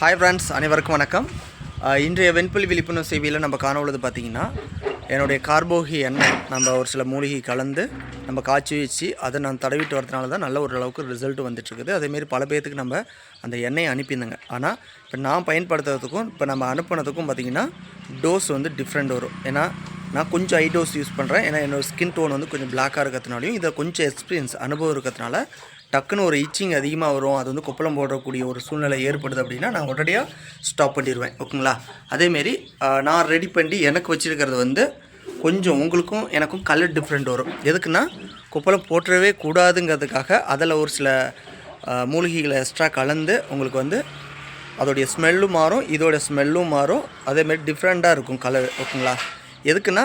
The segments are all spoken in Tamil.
ஹாய் ஃப்ரெண்ட்ஸ் அனைவருக்கும் வணக்கம். இன்றைய வெண்புலி விழிப்புணர்வு சேவையில் நம்ம காண உள்ளது பார்த்திங்கன்னா என்னுடைய கார்போகி எண்ணெய் நம்ம ஒரு சில மூலிகை கலந்து நம்ம காய்ச்சி வச்சு அதை நான் தடவிட்டு வரதுனால தான் நல்ல ஒரு அளவுக்கு ரிசல்ட் வந்துட்டுருக்குது. அதேமாரி பல பேர்த்துக்கு நம்ம அந்த எண்ணெயை அனுப்பியிருந்தேங்க. ஆனால் இப்போ நான் பயன்படுத்துறதுக்கும் இப்போ நம்ம அனுப்புனதுக்கும் பார்த்திங்கன்னா டோஸ் வந்து டிஃப்ரெண்ட் வரும். ஏன்னா நான் கொஞ்சம் ஐ டோஸ் யூஸ் பண்ணுறேன் ஏன்னா என்னோடய ஸ்கின் டோன் வந்து கொஞ்சம் பிளாக்காக இருக்கிறதுனாலையும் இதை கொஞ்சம் எக்ஸ்பீரியன்ஸ் அனுபவம் இருக்கிறதுனால டக்குன்னு ஒரு இச்சிங் அதிகமாக வரும். அது வந்து கொப்பளம் போடக்கூடிய ஒரு சூழ்நிலை ஏற்படுது அப்படின்னா நான் உடனடியாக ஸ்டாப் பண்ணிடுவேன். ஓகேங்களா? அதேமாரி நான் ரெடி பண்ணி எனக்கு வச்சுருக்கிறது வந்து கொஞ்சம் உங்களுக்கும் எனக்கும் கலர் டிஃப்ரெண்ட் வரும். எதுக்குன்னா கொப்பளம் போட்டுறவே கூடாதுங்கிறதுக்காக அதில் ஒரு சில மூலிகைகளை எக்ஸ்ட்ரா கலந்து உங்களுக்கு வந்து அதோடைய ஸ்மெல்லும் மாறும் இதோடைய ஸ்மெல்லும் மாறும். அதேமாரி டிஃப்ரெண்ட்டாக இருக்கும் கலர் ஓகேங்களா? எதுக்குன்னா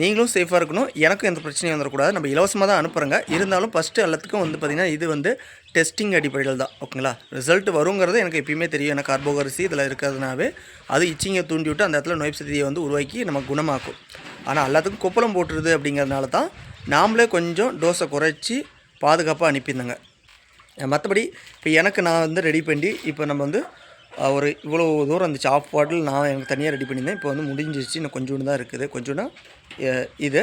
நீங்களும் சேஃபாக இருக்கணும். எனக்கும் எந்த பிரச்சனையும் வந்துடக்கூடாது நம்ம இலவசமாக தான் அனுப்புகிறங்க இருந்தாலும் ஃபஸ்ட்டு எல்லாத்துக்கும் வந்து பார்த்திங்கன்னா இது வந்து டெஸ்டிங் அடிப்படையில் தான். ஓகேங்களா? ரிசல்ட் வருங்கிறது எனக்கு எப்பயுமே தெரியும். ஏன்னா கார்போகரிசி இதில் இருக்கிறதுனாவே அது இச்சிங்கை தூண்டி விட்டு அந்த இடத்துல நோய் சதியை வந்து உருவாக்கி நம்ம குணமாக்கும். ஆனால் எல்லாத்துக்கும் கொப்பளம் போட்டுருது அப்படிங்கிறதுனால தான் நாமளே கொஞ்சம் டோஸை குறைச்சி பாதுகாப்பாக அனுப்பியிருந்தேங்க. மற்றபடி இப்போ எனக்கு நான் வந்து ரெடி பண்ணி இப்போ நம்ம வந்து ஒரு இவ்வளோ தூரம் இருந்துச்சு ஆஃப் பாட்டில் நான் எனக்கு தனியாக ரெடி பண்ணியிருந்தேன். இப்போ வந்து முடிஞ்சிச்சு இன்னும் கொஞ்சோண்டு தான் இருக்குது. கொஞ்சோண்டா இது.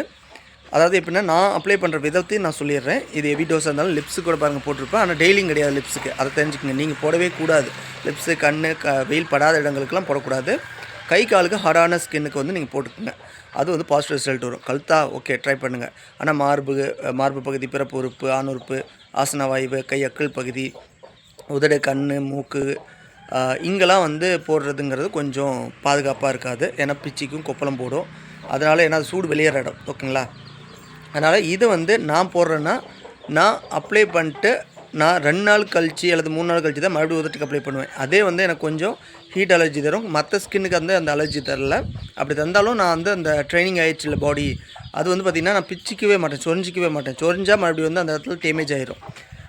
அதாவது எப்படின்னா நான் அப்ளை பண்ணுற விதத்தையும் நான் சொல்லிடுறேன். இது ஹெவி டோஸாக இருந்தாலும் லிப்ஸு கூட பாருங்கள் போட்டிருப்பேன். ஆனால் டெய்லியும் கிடையாது லிப்ஸுக்கு அதை தெரிஞ்சுக்கங்க. நீங்கள் போடவே கூடாது. லிப்ஸு கண் க வெயில் படாத இடங்களுக்கெல்லாம் போடக்கூடாது. கை காலுக்கு ஹார்டான ஸ்கின்னுக்கு வந்து நீங்கள் போட்டுக்கோங்க. அது வந்து பாசிட்டிவ் ரிசல்ட் வரும். கழுத்தா ஓகே ட்ரை பண்ணுங்கள் ஆனால் மார்பு மார்பு பகுதி பிறப்பு உறுப்பு ஆணுறுப்பு ஆசன வாய்வு கை அக்கல் பகுதி உதடு கண் மூக்கு இங்கெல்லாம் வந்து போடுறதுங்கிறது கொஞ்சம் பாதுகாப்பாக இருக்காது. ஏன்னா பிச்சிக்கும் கொப்பளம் போடும். அதனால் ஏன்னா அது சூடு வெளியேற இடம். ஓகேங்களா? அதனால் இது வந்து நான் போடுறேன்னா நான் அப்ளை பண்ணிட்டு நான் ரெண்டு நாள் கழிச்சு அல்லது மூணு நாள் கழிச்சு தான் மறுபடியும் உதட்டுக்கு அப்ளை பண்ணுவேன். அதே வந்து எனக்கு கொஞ்சம் ஹீட் அலர்ஜி தரும். மற்ற ஸ்கின்னுக்கு வந்து அந்த அலர்ஜி தரல. அப்படி தந்தாலும் நான் வந்து அந்த ட்ரைனிங் ஆயிடுச்சு இல்லை பாடி அது வந்து பார்த்திங்கன்னா நான் பிச்சிக்கவே மாட்டேன் சொரிஞ்சிக்கவே மாட்டேன். சொரிஞ்சால் மறுபடியும் வந்து அந்த இடத்துல டேமேஜ் ஆயிரும்.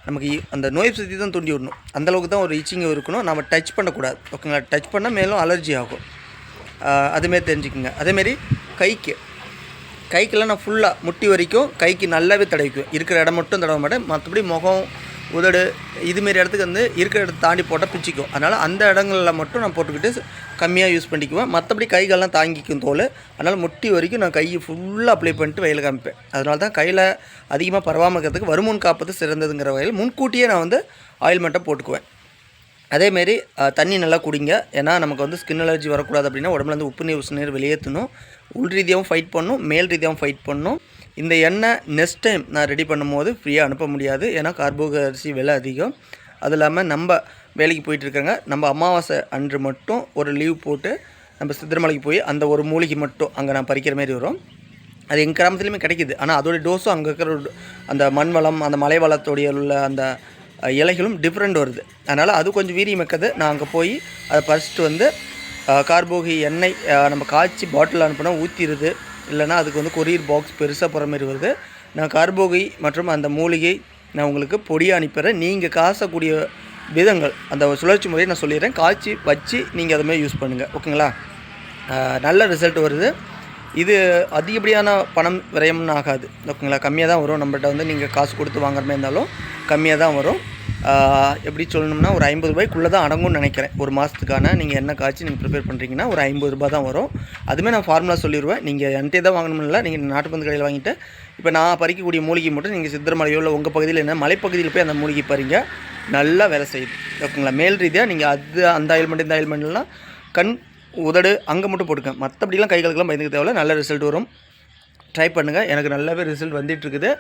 நமக்கு அந்த நோய் சுற்றி தான் தூண்டி விடணும். அந்தளவுக்கு தான் ஒரு இச்சிங் இருக்கணும். நம்ம டச் பண்ணக்கூடாது. ஓகேங்களா? டச் பண்ணால் மேலும் அலர்ஜி ஆகும். அதுமாரி தெரிஞ்சுக்கோங்க. அதேமாரி கைக்கு. கைக்கெல்லாம் நான் ஃபுல்லாக முட்டி வரைக்கும் கைக்கு நல்லாவே தடவிக்குவேன். இருக்கிற இடம் மட்டும் தடவ மாட்டேன். மற்றபடி முகம் உதடு இதுமாரி இடத்துக்கு வந்து இருக்கிற இடத்த தாண்டி போட்டால் பிச்சிக்கும். அதனால் அந்த இடங்களில் மட்டும் நான் போட்டுக்கிட்டு கம்மியாக யூஸ் பண்ணிக்குவேன். மற்றபடி கைகள்லாம் தாங்கிக்கும் தோல் அதனால் முட்டி வரைக்கும் நான் கையை ஃபுல்லாக அப்ளை பண்ணிட்டு வயலில் காமிப்பேன் அதனால தான் கையில் அதிகமாக பரவாமல் இருக்கிறதுக்கு வருமுன் காப்பது சிறந்ததுங்கிற வகையில் முன்கூட்டியே நான் வந்து ஆயில்மெண்ட்டை போட்டுக்குவேன். அதேமாரி தண்ணி நல்லா குடிங்க. ஏன்னா நமக்கு வந்து ஸ்கின் அலர்ஜி வரக்கூடாது அப்படின்னா உடம்புலேருந்து உப்பு நீர் உசு நீர் வெளியேற்றணும். உள் ரீதியாகவும் ஃபைட் பண்ணணும் மேல் ரீதியாகவும் ஃபைட் பண்ணணும். இந்த எண்ணெய் நெக்ஸ்ட் டைம் நான் ரெடி பண்ணும்போது ஃப்ரீயாக அனுப்ப முடியாது. ஏன்னா கார்போக அரிசி விலை அதிகம். அது இல்லாமல் நம்ம வேலைக்கு போயிட்டு இருக்காங்க நம்ம அமாவாசை அன்று மட்டும் ஒரு லீவ் போட்டு நம்ம சித்திரமலைக்கு போய் அந்த ஒரு மூலிகை மட்டும் அங்கே நான் பறிக்கிற மாதிரி வரும். அது எங்கள் கிராமத்துலேயுமே கிடைக்கிது. ஆனால் அதோடைய டோஸும் அங்கே இருக்கிற அந்த மண் வளம் அந்த மலை வளத்தோடைய உள்ள அந்த இலைகளும் டிஃப்ரெண்ட் வருது. அதனால் அது கொஞ்சம் வீரியம் நான் அங்கே போய் அதை ஃபஸ்ட்டு வந்து கார்போகி எண்ணெய் நம்ம காய்ச்சி பாட்டில் அனுப்புனா ஊற்றிடுது இல்லைன்னா அதுக்கு வந்து கொரியர் பாக்ஸ் பெருசாக போகிற மாதிரி வருது. நான் கார்போகி மற்றும் அந்த மூலிகை நான் உங்களுக்கு பொடியாக அனுப்பிடுறேன். நீங்கள் காசக்கூடிய விதங்கள் அந்த சுழற்சி முறையை நான் சொல்லிடுறேன். காய்ச்சி வச்சு நீங்கள் அதுமாதிரி யூஸ் பண்ணுங்கள் ஓகேங்களா? நல்ல ரிசல்ட் வருது. இது அதிகப்படியான பணம் விரயம்னு ஆகாது. ஓகேங்களா? கம்மியாக தான் வரும். நம்மகிட்ட வந்து நீங்கள் காசு கொடுத்து வாங்குற மாதிரி இருந்தாலும் கம்மியாக தான் வரும் எப்படி சொல்லணும்னா ஒரு ஐம்பது ரூபாய்க்குள்ளே தான் அடங்கும்னு நினைக்கிறேன். ஒரு மாதத்துக்கான நீங்கள் என்ன காய்ச்சி நீங்கள் ப்ரிப்பேர் பண்ணுறீங்கன்னா ஒரு ஐம்பது ரூபா தான் வரும். அதுவுமே நான் ஃபார்முலா சொல்லிடுவேன் நீங்கள் என்கிட்ட தான் வாங்கணும்ல நீங்கள் நாட்டுப்பந்து கடையில் வாங்கிட்டு இப்போ நான் பறிக்கக்கூடிய மூலிகை மட்டும் நீங்கள் சித்திரமலையோ இல்லை உங்கள் பகுதியில் என்ன மலைப்பகுதியில் போய் அந்த மூலிகை பறிங்க. நல்லா வேலை செய்யுது. ஓகேங்களா? மேல் ரீதியாக நீங்கள் அது அந்த ஆயில்மெண்ட் இந்த ஆயில்மெண்ட்லாம் கண் உதடு அங்கே மட்டும் போட்டுக்க. மற்றபடிலாம் கைகளுக்கெல்லாம் பயந்துக்க தேவையில்ல. நல்ல ரிசல்ட் வரும். ட்ரை பண்ணுங்கள் எனக்கு நல்லாவே ரிசல்ட் வந்துட்டுருக்குது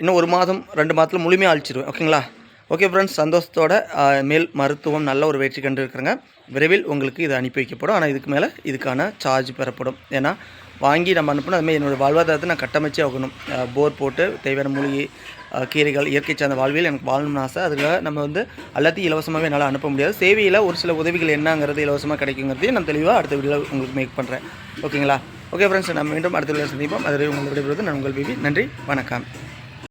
இன்னும் ஒரு மாதம் ரெண்டு மாதத்தில் முழுமையாக அழிச்சிருவேன். ஓகேங்களா? ஓகே ஃப்ரெண்ட்ஸ் சந்தோஷத்தோட மேல் மருத்துவம் நல்ல ஒரு வெற்றி கண்டு இருக்கிறேங்க விரைவில் உங்களுக்கு இது அனுப்பி வைக்கப்படும். ஆனால் இதுக்கு மேலே இதுக்கான சார்ஜ் பெறப்படும். ஏன்னா வாங்கி நம்ம அனுப்பணும் அதுமாதிரி என்னோடய வாழ்வாதாரத்தை நான் கட்டமைச்சே ஆகணும். போர் போட்டு தேவையான மூலிகை கீரைகள் இயற்கை சார்ந்த வாழ்வியல் எனக்கு வாழணும்னு ஆசை. அதுக்காக நம்ம வந்து எல்லாத்தையும் இலவசமாகவே என்னால் அனுப்ப முடியாது. சேவையில் ஒரு சில உதவிகள் என்னங்கிறது இலவசமாக கிடைக்குங்கிறதையும் நான் தெளிவாக அடுத்த வீடியோவில் உங்களுக்கு மேக் பண்ணுறேன் ஓகேங்களா ஓகே ஃப்ரெண்ட்ஸ் நம்ம மீண்டும் அடுத்த வீடியோ சந்திப்போம். அதுவரை உங்களை விடைபெறுவது நான் உங்கள் பிபி. நன்றி வணக்கம்.